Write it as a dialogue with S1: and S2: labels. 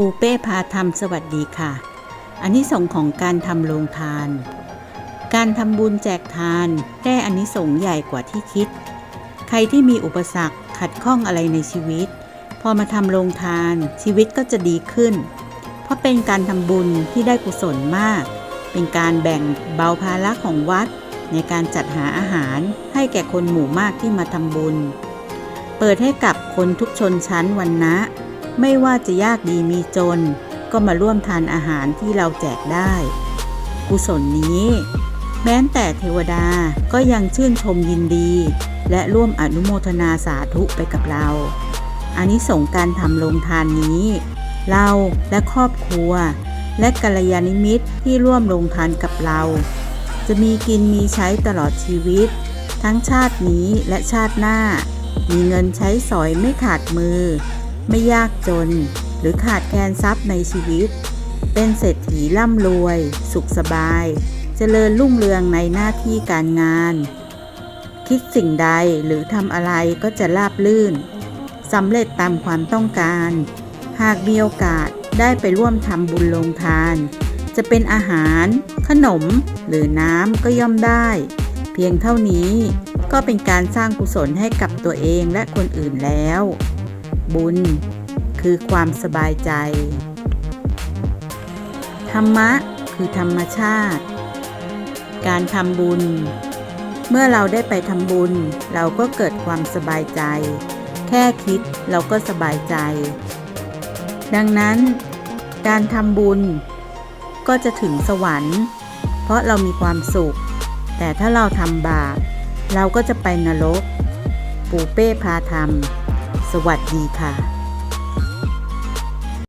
S1: ปูเป้พาทำสวัสดีค่ะ อันนี้ส่งของการทำโรงทาน การทำบุญแจกทานได้อันนี้ส่งใหญ่กว่าที่คิด ใครที่มีอุปสรรคขัดข้องอะไรในชีวิต พอมาทำโรงทานชีวิตก็จะดีขึ้น เพราะเป็นการทำบุญที่ได้กุศลมาก เป็นการแบ่งเบาภาระของวัด ในการจัดหาอาหารให้แก่คนหมู่มากที่มาทำบุญ เปิดให้กับคนทุกชนชั้นวันนะ ไม่ว่าจะยากดีมีจน ก็มาร่วมทานอาหารที่เราแจกได้ กุศลนี้ แม้แต่เทวดาก็ยังชื่นชมยินดี และร่วมอนุโมทนาสาธุไปกับเราอานิสงส์การทำโรงทานนี้ เราและครอบครัว และกัลยาณมิตรที่ร่วมโรงทานกับเรา จะมีกินมีใช้ตลอดชีวิต ทั้งชาตินี้และชาติหน้า มีเงินใช้สอยไม่ขาดมือ ไม่ยากจน หรือขาดแคลนทรัพย์ในชีวิต เป็นเศรษฐีร่ำรวย สุขสบาย เจริญรุ่งเรืองในหน้าที่การงาน คิดสิ่งใดหรือทำอะไรก็จะราบลื่นสำเร็จตามความต้องการ หากมีโอกาสได้ไปร่วมทำบุญลงทาน จะเป็นอาหาร ขนม หรือน้ำก็ย่อมได้ เพียงเท่านี้ก็เป็นการสร้างกุศลให้กับตัวเองและคนอื่นแล้ว บุญ คือความสบายใจ ธรรมะคือธรรมชาติ การทำบุญ เมื่อเราได้ไปทำบุญ เราก็เกิดความสบายใจ แค่คิดเราก็สบายใจ ดังนั้น การทำบุญ ก็จะถึงสวรรค์ เพราะเรามีความสุข แต่ถ้าเราทำบาปเราก็จะไปนรกปูเป้พาทำ สวัสดีค่ะ